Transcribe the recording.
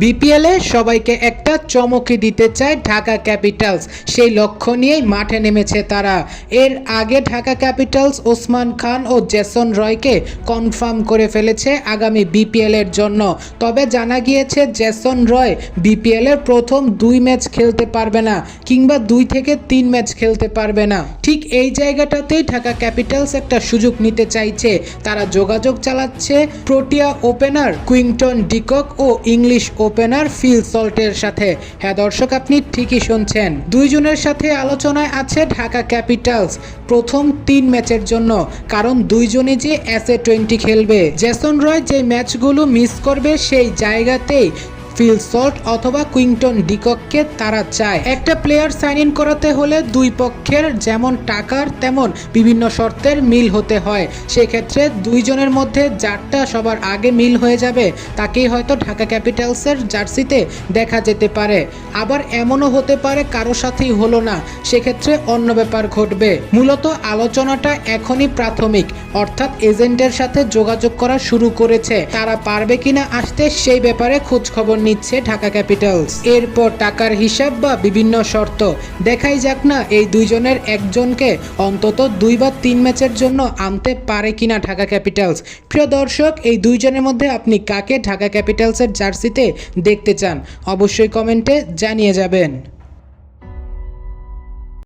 বিপিএলে সবাইকে একটা চমকে দিতে চায় ঢাকা ক্যাপিটালস। সেই লক্ষ্য নিয়েই মাঠে নেমেছে তারা। এর আগে ঢাকা ক্যাপিটালস ওসমান খান ও জেসন রয়কে কনফার্ম করে ফেলেছে আগামী বিপিএল এর জন্য। তবে জানা গিয়েছে জেসন রয় বিপিএল এর প্রথম দুই ম্যাচ খেলতে পারবে না কিংবা দুই থেকে তিন ম্যাচ খেলতে পারবে না। ঠিক এই জায়গাটাতেই ঢাকা ক্যাপিটালস একটা সুযোগ নিতে চাইছে। তারা যোগাযোগ চালাচ্ছে Protea opener Quinton de Kock ও ইংলিশ ওপেনার ফিল সল্টের সাথে। হ্যাঁ দর্শক, আপনি ঠিকই শুনছেন। দুইজনের সাথে আলোচনায় আছে ঢাকা ক্যাপিটালস প্রথম তিন ম্যাচের জন্য। কারণ দুইজনে যে এ টোয়েন্টি খেলবে। জেসন রয় যে ম্যাচগুলো মিস করবে সেই জায়গাতেই ফিল সল্ট অথবা কুইংটন ডিকককে তারা চায়। একটা প্লেয়ার সাইন ইন করাতে হলে দুই পক্ষের যেমন টাকার, তেমন বিভিন্ন শর্তের মিল হতে হয়। সেক্ষেত্রে দুইজনের মধ্যে যারটা সবার আগে মিল হয়ে যাবে, তাকেই হয়তো ঢাকা ক্যাপিটালসের জার্সিতে দেখা যেতে পারে। আবার এমনও হতে পারে কারও সাথেই হলো না, সেক্ষেত্রে অন্য ব্যাপার ঘটবে। মূলত আলোচনাটা এখনই প্রাথমিক, অর্থাৎ এজেন্টের সাথে যোগাযোগ করা শুরু করেছে। তারা পারবে কিনা আসতে সেই ব্যাপারে খোঁজ খবর নিচ্ছে ঢাকা ক্যাপিটালস। এরপর টাকার হিসাব বা বিভিন্ন শর্ত। দেখাই যাক না এই দুইজনের একজনকে অন্তত দুই বা তিন ম্যাচের জন্য আনতে পারে কিনা ঢাকা ক্যাপিটালস। প্রিয় দর্শক, এই দুইজনের মধ্যে আপনি কাকে ঢাকা ক্যাপিটালসের জার্সিতে দেখতে চান? অবশ্যই কমেন্টে জানিয়ে যাবেন।